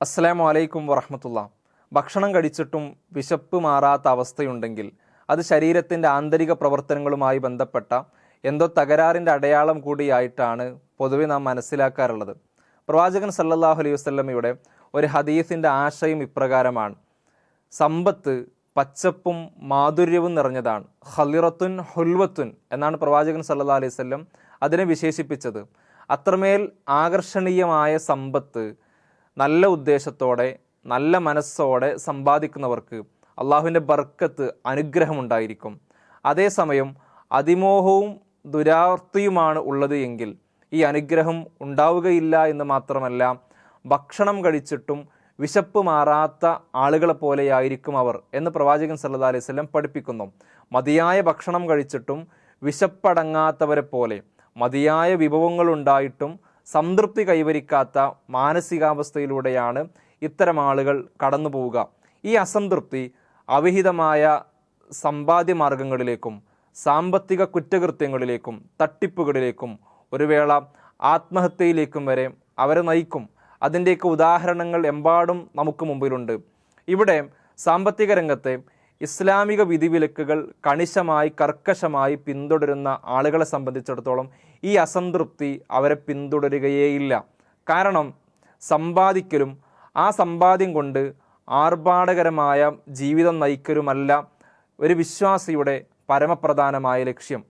അസ്സലാമു അലൈക്കും വറഹമത്തുള്ള. ഭക്ഷണം കഴിച്ചിട്ടും വിശപ്പ് മാറാത്ത അവസ്ഥയുണ്ടെങ്കിൽ അത് ശരീരത്തിന്റെ ആന്തരിക പ്രവർത്തനങ്ങളുമായി ബന്ധപ്പെട്ട എന്തോ തകരാറിന്റെ അടയാളം കൂടിയായിട്ടാണ് പൊതുവെ നാം മനസ്സിലാക്കാറുള്ളത്. പ്രവാചകൻ സല്ലല്ലാഹു അലൈഹി വസല്ലമയുടെ ഒരു ഹദീസിന്റെ ആശയം ഇപ്രകാരമാണ്. സമ്പത്ത് പച്ചപ്പും മാധുര്യവും നിറഞ്ഞതാണ്. ഹലിറത്തുൻ ഹുൽവത്തുൻ എന്നാണ് പ്രവാചകൻ സല്ലാ അലൈഹി വസല്ലം അതിനെ വിശേഷിപ്പിച്ചത്. അത്രമേൽ ആകർഷണീയമായ സമ്പത്ത് നല്ല ഉദ്ദേശത്തോടെ നല്ല മനസ്സോടെ സമ്പാദിക്കുന്നവർക്ക് അള്ളാഹുവിന്റെ ബർക്കത്ത് അനുഗ്രഹമുണ്ടായിരിക്കും. അതേസമയം അതിമോഹവും ദുരാർത്തിയുമാണ് ഉള്ളത് എങ്കിൽ ഈ അനുഗ്രഹം ഉണ്ടാവുകയില്ല എന്ന് മാത്രമല്ല ഭക്ഷണം കഴിച്ചിട്ടും വിശപ്പ് മാറാത്ത ആളുകളെ പോലെയായിരിക്കും അവർ എന്ന് പ്രവാചകൻ സല്ലല്ലാഹു അലൈഹി സ്വലം പഠിപ്പിക്കുന്നു. മതിയായ ഭക്ഷണം കഴിച്ചിട്ടും വിശപ്പടങ്ങാത്തവരെ പോലെ മതിയായ വിഭവങ്ങളുണ്ടായിട്ടും സംതൃപ്തി കൈവരിക്കാത്ത മാനസികാവസ്ഥയിലൂടെയാണ് ഇത്തരം ആളുകൾ കടന്നു പോവുക. ഈ അസംതൃപ്തി അവിഹിതമായ സമ്പാദ്യ മാർഗങ്ങളിലേക്കും സാമ്പത്തിക കുറ്റകൃത്യങ്ങളിലേക്കും തട്ടിപ്പുകളിലേക്കും ഒരു വേള ആത്മഹത്യയിലേക്കും വരെ അവരെ നയിക്കും. അതിന്റെയൊക്കെ ഉദാഹരണങ്ങൾ എമ്പാടും നമുക്ക് മുമ്പിലുണ്ട്. ഇവിടെ സാമ്പത്തിക രംഗത്തെ ഇസ്ലാമിക വിധിവിലക്കുകൾ കണിശമായി കർക്കശമായി പിന്തുടരുന്ന ആളുകളെ സംബന്ധിച്ചിടത്തോളം ഈ അസംതൃപ്തി അവരെ പിന്തുടരുകയേയില്ല. കാരണം സമ്പാദിക്കലും ആ സമ്പാദ്യം കൊണ്ട് ആർഭാടകരമായ ജീവിതം നയിക്കലുമല്ല ഒരു വിശ്വാസിയുടെ പരമപ്രധാനമായ ലക്ഷ്യം.